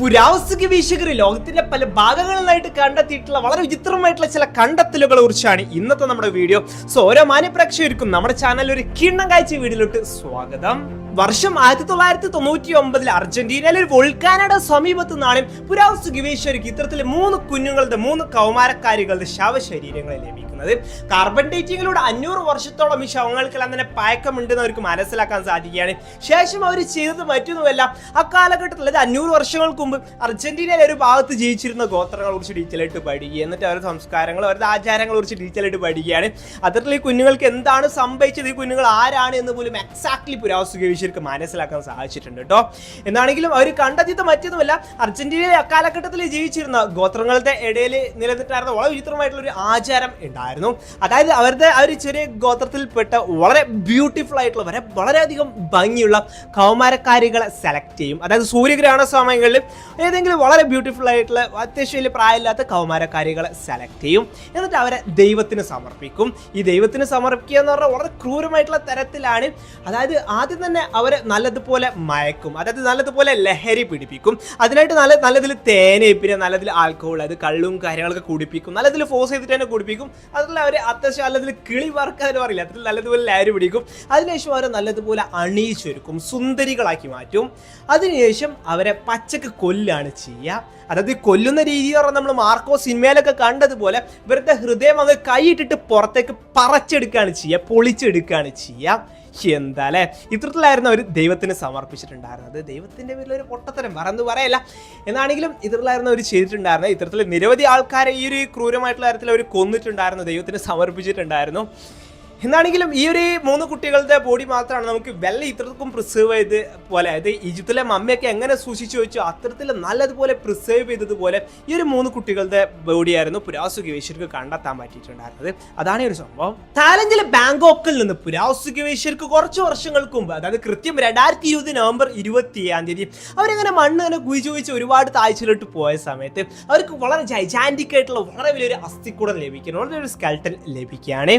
പുരാവസ്തു ഗവേഷകർ ലോകത്തിന്റെ പല ഭാഗങ്ങളിലായിട്ട് കണ്ടെത്തിയിട്ടുള്ള വളരെ വിചിത്രമായിട്ടുള്ള ചില കണ്ടെത്തലുകളെ കുറിച്ചാണ് ഇന്നത്തെ നമ്മുടെ വീഡിയോ. സോ ഓരോ മാന്യപ്രേക്ഷകർക്കും നമ്മുടെ ചാനലിൽ ഒരു കിണ്ണം കാഴ്ച വീഡിയോയിലോട്ട് സ്വാഗതം. വർഷം ആയിരത്തി തൊള്ളായിരത്തി തൊണ്ണൂറ്റി ഒമ്പതിൽ അർജന്റീനയിലെ ഒരു വോൾക്കാനയുടെ സമീപത്ത് നിന്നാണ് പുരാവസ്തു ഗവേഷകർക്ക് ഇത്തരത്തിലെ മൂന്ന് കുഞ്ഞുങ്ങളുടെ മൂന്ന് കൗമാരക്കാരികളുടെ ശവശരീരങ്ങളെ ലഭിക്കുന്നത്. കാർബൺ ഡേറ്റിങ്ങിലൂടെ അഞ്ഞൂറ് വർഷത്തോളം ഈ ശവങ്ങൾക്കെല്ലാം തന്നെ പഴക്കമുണ്ടെന്ന് അവർക്ക് മനസ്സിലാക്കാൻ സാധിക്കുകയാണ്. ശേഷം അവർ ചെയ്തത് മറ്റൊന്നുമല്ല. ആ കാലഘട്ടത്തിൽ അതായത് അഞ്ഞൂറ് വർഷങ്ങൾക്ക് മുമ്പ് അർജന്റീനയിലെ ഒരു ഭാഗത്ത് ജീവിച്ചിരുന്ന ഗോത്രങ്ങളെ കുറിച്ച് ഡീറ്റെയിൽ ആയിട്ട് പഠിക്കുക. എന്നിട്ട് അവരുടെ സംസ്കാരങ്ങൾ അവരുടെ ആചാരങ്ങളെ കുറിച്ച് ഡീറ്റെയിൽ ആയിട്ട് പഠിക്കുകയാണ്. അത്തരത്തിൽ ഈ കുഞ്ഞുങ്ങൾക്ക് എന്താണ് സംഭവിച്ചത്? ഈ കുഞ്ഞുങ്ങൾ ആരാണ് എന്ന് പോലും എക്സാക്ട്ലി പുരാവസ്തു ഗവേഷകർക്ക് മനസ്സിലാക്കാൻ സാധിച്ചിട്ടുണ്ട് കേട്ടോ എന്നാണെങ്കിലും അവർ കണ്ടെത്തിയത് മറ്റൊന്നുമല്ല അർജന്റീനയിലെ അക്കാലഘട്ടത്തിൽ ജീവിച്ചിരുന്ന ഗോത്രങ്ങളുടെ ഇടയിൽ നിലനിന്നിട്ടായിരുന്ന വളരെ വിചിത്രമായിട്ടുള്ള ഒരു ആചാരം ഉണ്ടായിരുന്നു. അതായത് അവരുടെ ആ ഒരു ചെറിയ ഗോത്രത്തിൽപ്പെട്ട വളരെ ബ്യൂട്ടിഫുൾ ആയിട്ടുള്ള വളരെ വളരെയധികം ഭംഗിയുള്ള കൗമാരക്കാരികളെ സെലക്ട് ചെയ്യും. അതായത് സൂര്യഗ്രഹണ സമയങ്ങളിൽ ഏതെങ്കിലും വളരെ ബ്യൂട്ടിഫുൾ ആയിട്ടുള്ള അത്യാവശ്യം വലിയ പ്രായമില്ലാത്ത കൗമാരക്കാരികളെ സെലക്ട് ചെയ്യും. എന്നിട്ട് അവരെ ദൈവത്തിന് സമർപ്പിക്കും. ഈ ദൈവത്തിന് സമർപ്പിക്കുക എന്ന് പറഞ്ഞാൽ വളരെ ക്രൂരമായിട്ടുള്ള തരത്തിലാണ്. അതായത് ആദ്യം തന്നെ അവരെ നല്ലതുപോലെ മയക്കും. അതായത് നല്ലതുപോലെ ലഹരി പിടിപ്പിക്കും. അതിനായിട്ട് നല്ല നല്ലതിൽ തേന് പിന്നെ നല്ലതിൽ ആൽക്കഹോൾ അത് കള്ളും കാര്യങ്ങളൊക്കെ കുടിപ്പിക്കും. നല്ലതിൽ ഫോഴ്സ് ചെയ്തിട്ട് തന്നെ കുടിപ്പിക്കും. അതിൽ അവർ അത്യാവശ്യം നല്ലതിൽ കിളി വർക്ക് അതിന് പറയില്ല. അതിൽ നല്ലതുപോലെ ലഹരി പിടിക്കും. അതിനുശേഷം അവരെ നല്ലതുപോലെ അണിയിച്ചൊരുക്കും. സുന്ദരികളാക്കി മാറ്റും. അതിനുശേഷം അവരെ പച്ചക്ക് കൊല്ലാണ് ചെയ്യുക. അതായത് കൊല്ലുന്ന രീതി പറഞ്ഞാൽ നമ്മൾ മാർക്കോ സിനിമയിലൊക്കെ കണ്ടതുപോലെ ഇവരുടെ ഹൃദയം അങ്ങ് കൈയിട്ടിട്ട് പുറത്തേക്ക് പറച്ചെടുക്കുകയാണ് ചെയ്യുക പൊളിച്ചെടുക്കുകയാണ് ചെയ്യുക. എന്താ അല്ലേ? ഇത്തരത്തിലായിരുന്നു അവർ ദൈവത്തിന് സമർപ്പിച്ചിട്ടുണ്ടായിരുന്നത്. ദൈവത്തിന്റെ പേരിൽ ഒരു പൊട്ടത്തരം വേറെന്ത് പറയല്ല. എന്നാണെങ്കിലും ഇത്തരത്തിലായിരുന്നു അവർ ചെയ്തിട്ടുണ്ടായിരുന്നത്. ഇത്തരത്തിൽ നിരവധി ആൾക്കാരെ ഈ ഒരു ക്രൂരമായിട്ടുള്ള കാര്യത്തിൽ അവർ കൊന്നിട്ടുണ്ടായിരുന്നു ദൈവത്തിന് സമർപ്പിച്ചിട്ടുണ്ടായിരുന്നു. എന്നാണെങ്കിലും ഈ ഒരു മൂന്ന് കുട്ടികളുടെ ബോഡി മാത്രമാണ് നമുക്ക് വെള്ള ഇത്രക്കും പ്രിസേർവ് ചെയ്ത് പോലെ. അതായത് ഈജിപ്തിലെ മമ്മയൊക്കെ എങ്ങനെ സൂക്ഷിച്ചു വെച്ചു അത്തരത്തിൽ നല്ലതുപോലെ പ്രിസേർവ് ചെയ്തതുപോലെ ഈ ഒരു മൂന്ന് കുട്ടികളുടെ ബോഡിയായിരുന്നു പുരാവസ്തു ഗവേഷകർക്ക് കണ്ടെത്താൻ പറ്റിയിട്ടുണ്ടായിരുന്നത്. അതാണ് ഒരു സംഭവം. തായ്ലൻഡിലെ ബാങ്കോക്കിൽ നിന്ന് പുരാവസ്തു ഗവേഷകർക്ക് കുറച്ച് വർഷങ്ങൾക്ക് മുമ്പ് അതായത് കൃത്യം രണ്ടായിരത്തി ഇരുപത് നവംബർ ഇരുപത്തി ഏഴാം തീയതി അവരങ്ങനെ മണ്ണ് അങ്ങനെ കുഴിച്ചു കുഴിച്ച് ഒരുപാട് താഴ്ചയിലോട്ട് പോയ സമയത്ത് അവർക്ക് വളരെ ജൈജാന്റിക് ആയിട്ടുള്ള വളരെ വലിയൊരു അസ്ഥിക്കൂടം ലഭിക്കുന്നു. വളരെ ഒരു സ്കെൽട്ടൻ ലഭിക്കുകയാണ്.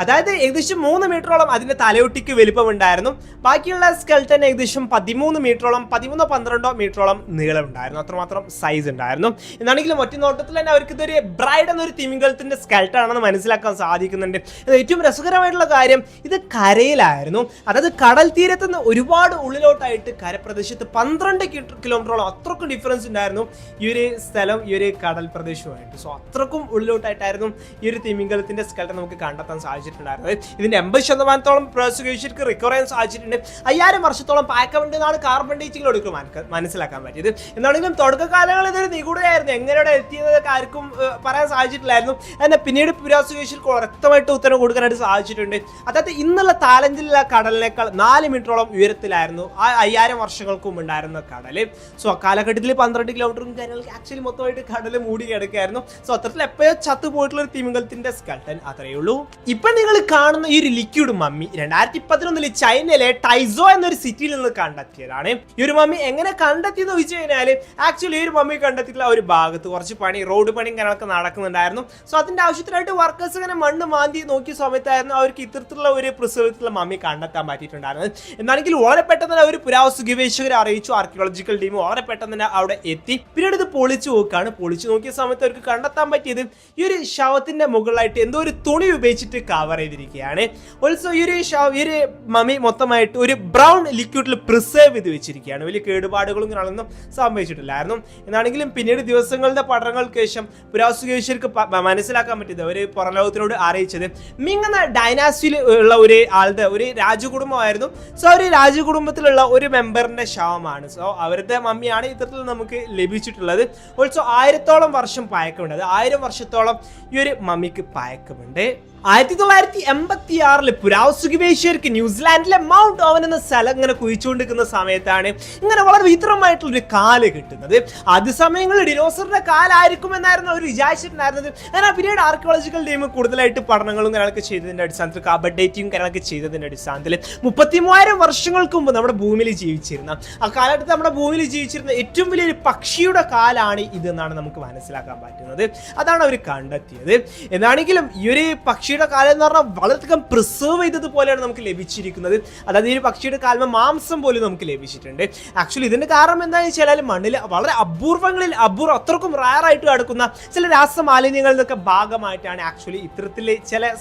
അതായത് ഏകദേശം മൂന്ന് മീറ്ററോളം അതിന്റെ തലയൊട്ടിക്ക് വലിപ്പമുണ്ടായിരുന്നു. ബാക്കിയുള്ള സ്കെൽട്ടൻ ഏകദേശം പതിമൂന്ന് മീറ്ററോളം പതിമൂന്നോ പന്ത്രണ്ടോ മീറ്ററോളം നീളമുണ്ടായിരുന്നു. അത്രമാത്രം സൈസ് ഉണ്ടായിരുന്നു. എന്നാണെങ്കിലും ഒറ്റ നോട്ടത്തിൽ തന്നെ അവർക്ക് ഇതൊരു ബ്രൈഡ് എന്നൊരു തിമിംഗലത്തിന്റെ സ്കെൽട്ടാണെന്ന് മനസ്സിലാക്കാൻ സാധിക്കുന്നുണ്ട്. ഏറ്റവും രസകരമായിട്ടുള്ള കാര്യം ഇത് കരയിലായിരുന്നു. അതായത് കടൽ തീരത്ത് നിന്ന് ഒരുപാട് ഉള്ളിലോട്ടായിട്ട് കരപ്രദേശത്ത് പന്ത്രണ്ട് കിലോമീറ്ററോളം അത്രക്കും ഡിഫറൻസ് ഉണ്ടായിരുന്നു ഈ ഒരു സ്ഥലം ഈ ഒരു കടൽ പ്രദേശവുമായിട്ട്. സോ അത്രക്കും ഉള്ളിലോട്ടായിട്ടായിരുന്നു ഈ ഒരു തിമിംഗലത്തിന്റെ സ്കെൽട്ടൻ നമുക്ക് കണ്ടെത്താൻ സാധിച്ചിട്ടുണ്ടായിരുന്നത്. ഇതിന്റെ എൺപത് ശതമാനത്തോളം പ്രോസിക്യൂഷർക്ക് റിക്കവർ ചെയ്യാൻ സാധിച്ചിട്ടുണ്ട്. അയ്യായിരം വർഷത്തോളം പാക്കമുണ്ട് എന്നാണ് കാർബൺ ഡേറ്റിംഗിലൊടുക്കും മനസ്സിലാക്കാൻ പറ്റിയത്. എന്നാണെങ്കിലും തുടക്കകാലങ്ങളിൽ ഇതൊരു നിഗൂഢയായിരുന്നു എങ്ങനെയാണ് എത്തിയതൊക്കെ ആർക്കും പറയാൻ സാധിച്ചിട്ടില്ലായിരുന്നു. എന്നാൽ പിന്നീട് പ്രോസിക്യൂഷർക്ക് വ്യക്തമായിട്ട് ഉത്തരം കൊടുക്കാനായിട്ട് സാധിച്ചിട്ടുണ്ട്. അതായത് ഇന്നുള്ള താലഞ്ചിലുള്ള കടലിനേക്കാൾ നാല് മീറ്ററോളം ഉയരത്തിലായിരുന്നു ആ അയ്യായിരം വർഷങ്ങൾക്ക് മുമ്പ് ഉണ്ടായിരുന്ന കടൽ. സോ കാലഘട്ടത്തിൽ പന്ത്രണ്ട് കിലോമീറ്ററും കാര്യങ്ങൾക്ക് ആക്ച്വലി മൊത്തമായിട്ട് കടൽ മൂടി കിടക്കുകയായിരുന്നു. സോ അത്തരത്തിൽ എപ്പോഴും ചത്തു പോയിട്ടുള്ള ഒരു തിമിംഗലത്തിന്റെ സ്കൾട്ടൻ അത്രയേ ഉള്ളൂ. ഇപ്പൊ നിങ്ങൾ കാണുന്ന ഈ ഒരു ലിക്വിഡ് മമ്മി രണ്ടായിരത്തി പതിനൊന്നിൽ ചൈനയിലെ ടൈസോ എന്നൊരു സിറ്റിയിൽ നിന്ന് കണ്ടെത്തിയതാണ്. ഈ ഒരു മമ്മി എങ്ങനെ കണ്ടെത്തിയെന്ന് ചോദിച്ചു കഴിഞ്ഞാൽ ആക്ച്വലി ഈ ഒരു മമ്മി കണ്ടെത്തിയിട്ടുള്ള ഒരു ഭാഗത്ത് കുറച്ച് പണി റോഡ് പണിയും കാര്യങ്ങളൊക്കെ നടക്കുന്നുണ്ടായിരുന്നു. സോ അതിന്റെ ആവശ്യത്തിനായിട്ട് വർക്കേഴ്സ് ഇങ്ങനെ മണ്ണ് മാന്തി നോക്കിയ സമയത്തായിരുന്നു അവർക്ക് ഇത്തരത്തിലുള്ള ഒരു പ്രിസർവത്തിലുള്ള മമ്മി കണ്ടെത്താൻ പറ്റിയിട്ടുണ്ടായിരുന്നത്. എന്നാണെങ്കിൽ വളരെ പെട്ടെന്ന് തന്നെ ഒരു പുരാവസ്തു ഗവേഷകരെ അറിയിച്ചു ആർക്കിയോളജിക്കൽ ടീം വളരെ പെട്ടെന്ന് തന്നെ അവിടെ എത്തി. പിന്നീട് ഇത് പൊളിച്ചു നോക്കുകയാണ്. പൊളിച്ചു നോക്കിയ സമയത്ത് അവർക്ക് കണ്ടെത്താൻ പറ്റിയത് ഈ ഒരു ശവത്തിന്റെ മുകളിലായിട്ട് എന്തോ ഒരു തുണി ഉപയോഗിച്ചിട്ട് കവർ ചെയ്തിരിക്കുകയാണ്. ഓൾസോ ഈ ഒരു ഈ ഒരു മമ്മി മൊത്തമായിട്ട് ഒരു ബ്രൗൺ ലിക്വിഡിൽ പ്രിസേർവ് ചെയ്ത് വെച്ചിരിക്കുകയാണ്. വലിയ കേടുപാടുകളും ഇങ്ങനെയൊന്നും സംഭവിച്ചിട്ടില്ലായിരുന്നു. എന്നാണെങ്കിലും പിന്നീട് ദിവസങ്ങളുടെ പഠനങ്ങൾക്ക് ശേഷം പുരാസുകേശ്വർക്ക് മനസ്സിലാക്കാൻ പറ്റിയത് അവർ പുറലോകത്തിനോട് അറിയിച്ചത് മിങ് എന്ന ഡൈനാസ്റ്റിയിൽ ഉള്ള ഒരു ആളുടെ ഒരു രാജകുടുംബമായിരുന്നു. സോ ഒരു രാജകുടുംബത്തിലുള്ള ഒരു മെമ്പറിന്റെ ശവമാണ്. സോ അവരുടെ മമ്മിയാണ് ഇത്തരത്തിൽ നമുക്ക് ലഭിച്ചിട്ടുള്ളത്. ഓൾസോ ആയിരത്തോളം വർഷം പഴക്കമുണ്ട് അത് ആയിരം വർഷത്തോളം ഈ ഒരു മമ്മിക്ക് പഴക്കമുണ്ട് ആയിരത്തി തൊള്ളായിരത്തി എൺപത്തി ആറിൽ പുരാവസ്തു ഗവേഷകർക്ക് ന്യൂസിലാൻഡിലെ മൗണ്ട് ഓവൻ എന്ന സ്ഥലം ഇങ്ങനെ കുഴിച്ചുകൊണ്ടിരിക്കുന്ന സമയത്താണ് ഇങ്ങനെ വളരെ വിചിത്രമായിട്ടുള്ള ഒരു കാൽ കിട്ടുന്നത്. ആദ്യ സമയങ്ങളിൽ ഡിനോസറിന്റെ കാലായിരിക്കും എന്നായിരുന്നു അവർ വിചാരിച്ചിട്ടുണ്ടായിരുന്നത്. എന്നാൽ പിന്നീട് ആർക്കിയോളജിക്കൽ ടീം കൂടുതലായിട്ട് പഠനങ്ങളും കാര്യങ്ങളൊക്കെ ചെയ്തതിന്റെ അടിസ്ഥാനത്തിൽ കാർബൺ ഡേറ്റിംഗ് കാര്യങ്ങളൊക്കെ ചെയ്തതിന്റെ അടിസ്ഥാനത്തിൽ മുപ്പത്തി മൂവായിരം വർഷങ്ങൾക്ക് മുമ്പ് നമ്മുടെ ഭൂമിയിൽ ജീവിച്ചിരുന്ന ആ കാലഘട്ടത്തിൽ നമ്മുടെ ഭൂമിയിൽ ജീവിച്ചിരുന്ന ഏറ്റവും വലിയൊരു പക്ഷിയുടെ കാലാണ് ഇതെന്നാണ് നമുക്ക് മനസ്സിലാക്കാൻ പറ്റുന്നത്. അതാണ് അവർ കണ്ടെത്തിയത്. എന്നാണെങ്കിലും ഈ ഒരു പക്ഷി പക്ഷിയുടെ കാലം എന്ന് പറഞ്ഞാൽ വളരെയധികം പ്രിസർവ് ചെയ്തതുപോലെയാണ് നമുക്ക് ലഭിച്ചിരിക്കുന്നത്. അതായത് ഈ പക്ഷിയുടെ കാലം മാംസം പോലും നമുക്ക് ലഭിച്ചിട്ടുണ്ട്. ആക്ച്വലി ഇതിന്റെ കാരണം എന്താണെന്ന് വെച്ചാൽ മണ്ണിൽ വളരെ അപൂർവങ്ങളിൽ അപൂർവം അത്രക്കും റയറായിട്ട് കിടക്കുന്ന ചില രാസമാലിന്യങ്ങളിൽ നിന്നൊക്കെ ഭാഗമായിട്ടാണ് ആക്ച്വലി ഇത്തരത്തിലെ ചില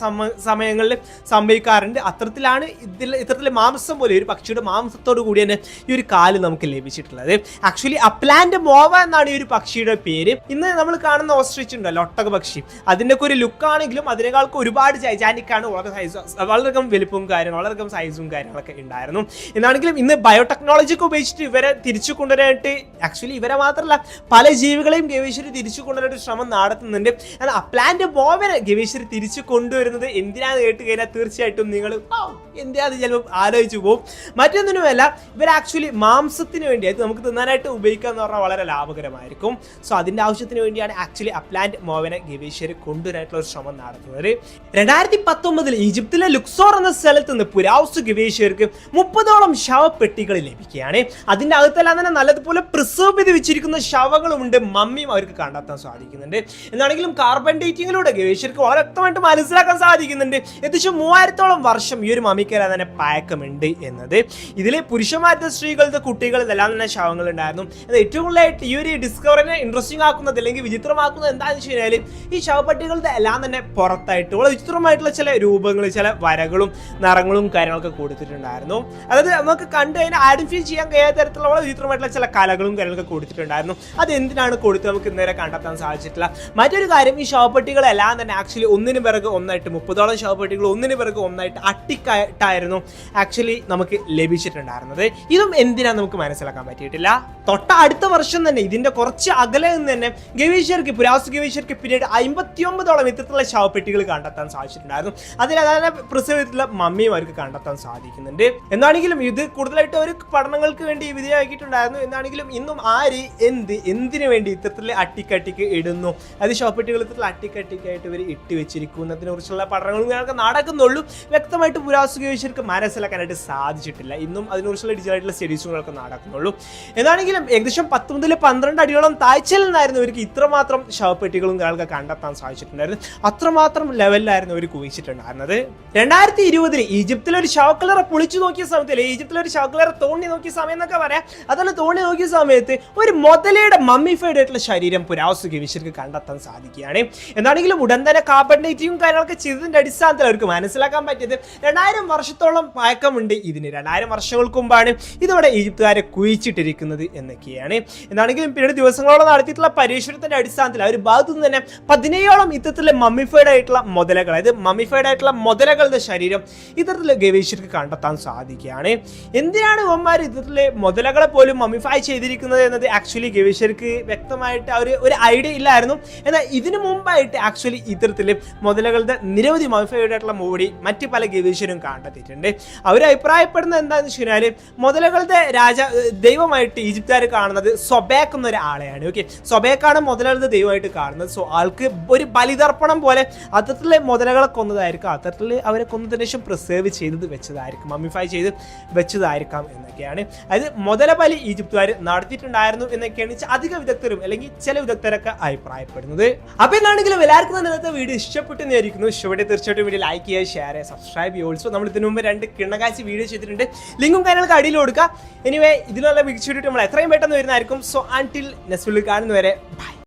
സമയങ്ങളിൽ സംഭവിക്കാറുണ്ട്. അത്തരത്തിലാണ് ഇതിൽ ഇത്തരത്തിലെ മാംസം പോലെ ഒരു പക്ഷിയുടെ മാംസത്തോടു കൂടി തന്നെ ഈ ഒരു കാൽ നമുക്ക് ലഭിച്ചിട്ടുള്ളത്. ആക്ച്വലി അപ്ലാൻഡ് മോവ എന്നാണ് ഈ ഒരു പക്ഷിയുടെ പേര്. ഇന്ന് നമ്മൾ കാണുന്ന ഓസ്ട്രിച്ച് ഉണ്ടല്ലോ ഒട്ടക പക്ഷി. അതിന്റെ ഒക്കെ ഒരു ലുക്ക് ആണെങ്കിലും അതിനേക്കാൾക്ക് ഒരുപാട് ജൈജാനിക് ആണ് വളരെ സൈസ് വളരെയധികം വലുപ്പവും കാര്യങ്ങളും വളരെയധികം സൈസും കാര്യങ്ങളൊക്കെ ഉണ്ടായിരുന്നു. എന്നാണെങ്കിലും ഇന്ന് ബയോടെക്നോളജി ഒക്കെ ഉപയോഗിച്ചിട്ട് ഇവരെ തിരിച്ചു കൊണ്ടുവരാനായിട്ട് ആക്ച്വലി ഇവരെ മാത്രമല്ല പല ജീവികളെയും ഗവേഷകർ തിരിച്ചു കൊണ്ടുവരാനായിട്ട് ശ്രമം നടത്തുന്നുണ്ട്. എന്നാൽ പ്ലാന്റ് ബോവനെ ഗവേഷകർ തിരിച്ചു കൊണ്ടുവരുന്നത് എന്തിനാന്ന് കേട്ട് കഴിഞ്ഞാൽ തീർച്ചയായിട്ടും നിങ്ങൾ എന്തിനാന്ന് ചിലപ്പോൾ ആലോചിച്ചു പോകും മറ്റൊന്നിനുമല്ല ഇവർ ആക്ച്വലി മാംസത്തിന് വേണ്ടി അത് നമുക്ക് തിന്നാനായിട്ട് ഉപയോഗിക്കുക എന്ന് പറഞ്ഞാൽ വളരെ ലാഭകരമായിരിക്കും. സോ അതിന്റെ ആവശ്യത്തിന് വേണ്ടിയാണ് ആക്ച്വലി അപ്ലാന്റ് മോവനെ ഗവേഷകർ കൊണ്ടുവരാനായിട്ടുള്ള ഒരു ശ്രമം നടത്തുന്നത്. രണ്ടായിരത്തി പത്തൊമ്പതിൽ ഈജിപ്തിലെ ലുക്സോർ എന്ന സ്ഥലത്ത് നിന്ന് പുരാവസ്തു ഗവേഷകർക്ക് മുപ്പതോളം ശവപ്പെട്ടികൾ ലഭിക്കുകയാണ്. അതിന്റെ അകത്തെല്ലാം തന്നെ നല്ലതുപോലെ പ്രിസർവ് ചെയ്ത് വെച്ചിരിക്കുന്ന ശവങ്ങളുമുണ്ട് മമ്മിയും അവർക്ക് കണ്ടെത്താൻ സാധിക്കുന്നുണ്ട്. എന്നാണെങ്കിലും കാർബൺ ഡേറ്റിങ്ങിലൂടെ ഗവേഷകർക്ക് വളരെ വ്യക്തമായിട്ട് മനസ്സിലാക്കാൻ സാധിക്കുന്നുണ്ട്. ഏകദേശം മൂവായിരത്തോളം വർഷം ഈ ഒരു മമ്മിക്കെല്ലാം തന്നെ പഴക്കമുണ്ട് എന്നത്. ഇതിലെ പുരുഷന്മാരുടെ സ്ത്രീകളുടെ കുട്ടികളുടെ എല്ലാം തന്നെ ശവങ്ങൾ ഉണ്ടായിരുന്നു എന്നാൽ ഏറ്റവും കൂടുതലായിട്ട് ഈ ഒരു ഡിസ്കവറിനെ ഇൻട്രസ്റ്റിംഗ് ആക്കുന്നത് അല്ലെങ്കിൽ വിചിത്രമാക്കുന്നത് എന്താണെന്ന് വെച്ച് കഴിഞ്ഞാൽ ഈ ശവപ്പെട്ടികളുടെ എല്ലാം തന്നെ പുറത്തായിട്ട് വിചിത്രമായിട്ടുള്ള ചില രൂപങ്ങൾ ചില വരകളും നിറങ്ങളും കാര്യങ്ങളൊക്കെ കൊടുത്തിട്ടുണ്ടായിരുന്നു. അതായത് നമുക്ക് കണ്ടു കഴിഞ്ഞാൽ ഐഡന്റിഫൈ ചെയ്യാൻ കഴിയാത്ത തരത്തിലുള്ള വിചിത്രമായിട്ടുള്ള ചില കലകളും കാര്യങ്ങളൊക്കെ കൊടുത്തിട്ടുണ്ടായിരുന്നു. അത് എന്തിനാണ് കൊടുത്തത് നമുക്ക് ഇന്നേരെ കണ്ടെത്താൻ സാധിച്ചിട്ടില്ല? മറ്റൊരു കാര്യം ഈ ഷോപ്പട്ടികളെല്ലാം തന്നെ ആക്ച്വലി ഒന്നിന് പിറകെ ഒന്നായിട്ട് മുപ്പതോളം ഷോപ്പട്ടികൾ ഒന്നിന് പിറകെ ഒന്നായിട്ട് അട്ടിക്കായിട്ടായിരുന്നു ആക്ച്വലി നമുക്ക് ലഭിച്ചിട്ടുണ്ടായിരുന്നത്. ഇതും എന്തിനാണ് നമുക്ക് മനസ്സിലാക്കാൻ പറ്റിയിട്ടില്ല? തൊട്ട അടുത്ത വർഷം തന്നെ ഇതിന്റെ കുറച്ച് അകലെ നിന്ന് തന്നെ ഗവേഷകർക്ക് പുരാവസ്തു ഗവേഷകർക്ക് പിന്നീട് അമ്പത്തിയൊമ്പതോളം ഇത്തരത്തിലുള്ള ശവപ്പെട്ടികൾ കണ്ടെത്താൻ സാധിച്ചിട്ടുണ്ടായിരുന്നു. അതിൽ അതായത് പ്രിസർവ് ചെയ്തിട്ടുള്ള മമ്മിയും അവർക്ക് കണ്ടെത്താൻ സാധിക്കുന്നുണ്ട്. എന്നാണെങ്കിലും ഇത് കൂടുതലായിട്ട് അവർ പഠനങ്ങൾക്ക് വേണ്ടി വിധേയമാക്കിയിട്ടുണ്ടായിരുന്നു എന്നാണെങ്കിലും ഇന്നും ആര് എന്ത് എന്തിനു വേണ്ടി ഇത്തരത്തിലെ അട്ടിക്കട്ടിക്ക് ഇടുന്നു? അത് ഷോപ്പിട്ടുകൾ ഇത്തരത്തിൽ അട്ടിക്കട്ടിക്കായിട്ട് ഇവർ ഇട്ട് വെച്ചിരിക്കുന്നതിനെ കുറിച്ചുള്ള പഠനങ്ങളും ഞങ്ങൾക്ക് നടക്കുന്നുള്ളൂ. വ്യക്തമായിട്ട് പുരാവസ്തു ഗവേഷകർക്ക് മനസ്സിലാക്കാനായിട്ട് സാധിച്ചിട്ടില്ല. ഇന്നും അതിനെക്കുറിച്ചുള്ള ഡിജിറ്റലായിട്ടുള്ള സ്റ്റഡീസുകളൊക്കെ നടക്കുന്നുള്ളൂ. എന്നാണെങ്കിലും ഏകദേശം പത്ത് മുതൽ പന്ത്രണ്ട് അടിയോളം താഴ്ചയിൽ നിന്നായിരുന്നു ഇവർക്ക് ഇത്രമാത്രം ശവപ്പെട്ടികളും ഞങ്ങൾക്ക് കണ്ടെത്താൻ സാധിച്ചിട്ടുണ്ടായിരുന്നു അത്രമാത്രം ലെവലിലായിരുന്നു അവർ കുവിച്ചിട്ടുണ്ടായിരുന്നത് രണ്ടായിരത്തി ഇരുപതിൽ ഈജിപ്തിൽ ഒരു ശവക്കലറ പൊളിച്ചു നോക്കിയ സമയത്ത് അല്ലെ ഈജിപ്തിൽ ഒരു ശവക്കലറ തോണി നോക്കിയ സമയം എന്നൊക്കെ പറയാം. അതുപോലെ തോണ്ടി നോക്കിയ സമയത്ത് ഒരു മുതലയുടെ മമ്മിഫൈഡ് ആയിട്ടുള്ള ശരീരം പുരാവസ്തു ഗവേഷകർക്ക് കണ്ടെത്താൻ സാധിക്കുകയാണ്. എന്താണെങ്കിലും ഉടൻ തന്നെ കാർബൺ ഡേറ്റിംഗും കാര്യങ്ങളൊക്കെ ചെയ്തതിന്റെ അടിസ്ഥാനത്തിൽ അവർക്ക് മനസ്സിലാക്കാൻ പറ്റിയത് രണ്ടായിരം വർഷത്തോളം പഴക്കമുണ്ട് ഇതിന്. രണ്ടായിരം വർഷങ്ങൾക്ക് മുമ്പാണ് ഇതോടെ ഈജിപ്തുകാരെ കുഴിച്ചിട്ടിരിക്കുന്നത് എന്നൊക്കെയാണ്. എന്താണെങ്കിലും പിന്നീട് ദിവസങ്ങളോളം നടത്തിയിട്ടുള്ള പരീക്ഷണത്തിന്റെ അടിസ്ഥാനത്തിൽ അവർ ഭാഗത്തു നിന്ന് തന്നെ പതിനേഴോളം യുദ്ധത്തിലെ മമ്മിഫൈഡ് ആയിട്ടുള്ള മുതലകൾ അതായത് മമ്മിഫൈഡ് ആയിട്ടുള്ള മുതലകളുടെ ശരീരം ഇത്തരത്തിൽ ഗവേഷകർക്ക് കണ്ടെത്താൻ സാധിക്കുകയാണ്. എന്തിനാണ് ഇവന്മാർ ഇത്തരത്തിലെ മുതലകളെ പോലും മമ്മിഫൈ ചെയ്തിരിക്കുന്നത് എന്നത് ആക്ച്വലി ഗവേഷകർക്ക് വ്യക്തമായിട്ട് അവർ ഒരു ഐഡിയ ഇല്ലായിരുന്നു. എന്നാൽ ഇതിനു മുമ്പായിട്ട് ആക്ച്വലി ഇത്തരത്തിൽ മുതലകളുടെ നിരവധി മമ്മിഫൈഡ് ആയിട്ടുള്ള മോഡി മറ്റ് പല ഗവേഷകരും കണ്ടെത്തിയിട്ടുണ്ട്. അവർ അഭിപ്രായപ്പെടുന്നത് എന്താണെന്ന് വെച്ച് കഴിഞ്ഞാൽ മുതലകളുടെ രാജ ദൈവമായിട്ട് ഈജിപ്തുകാർ കാണുന്നത് സൊബേക്ക് എന്നൊരു ആളെയാണ്. ഓക്കെ സൊബേക്കാണ് മുതലകളുടെ ദൈവമായിട്ട് കാണുന്നത്. സോ ആൾക്ക് ഒരു ബലിതർപ്പണം പോലെ അത്തരത്തിലെ മുതലകളെ കൊന്നതായിരിക്കും. അത്തരത്തിൽ അവരെ കൊന്നതിന് ശേഷം പ്രിസേർവ് ചെയ്തത് വെച്ചതായിരിക്കും. മമ്മിഫൈ ചെയ്ത് വെച്ചതായിരിക്കാം എന്നൊക്കെയാണ്. അതായത് മുതല പലി ഈജിപ്തുകാർ നടത്തിയിട്ടുണ്ടായിരുന്നു എന്നൊക്കെയാണ് അധിക വിദഗ്ധരും അല്ലെങ്കിൽ ചില വിദഗ്ധരൊക്കെ അഭിപ്രായപ്പെടുന്നത്. അപ്പൊ എന്നാണെങ്കിലും എല്ലാവർക്കും തന്നെ ഇന്നത്തെ വീഡിയോ ഇഷ്ടപ്പെട്ടു എന്നായിരിക്കുന്നു ഇഷ്ടപ്പെട്ട് തീർച്ചയായിട്ടും വീഡിയോ ലൈക്ക് ചെയ്യുക ഷെയർ ചെയ്യുക സബ്സ്ക്രൈബ് ചെയ്യുക. ഓൾസോ നമ്മൾ ഇതിനു മുമ്പ് രണ്ട് കിണ്ണകാശി വീഡിയോ ചെയ്തിട്ടുണ്ട്. ലിങ്കും കാര്യങ്ങളൊക്കെ അടിയിൽ കൊടുക്കുക. എനിവേ ഇതിനുള്ള വീഡിയോ നമ്മൾ എത്രയും പെട്ടെന്ന് വരുന്നതായിരിക്കും. സോ ആന്റിൽ നെക്സ്റ്റ് വീഡിയോ കാണുന്നവരെ ബൈ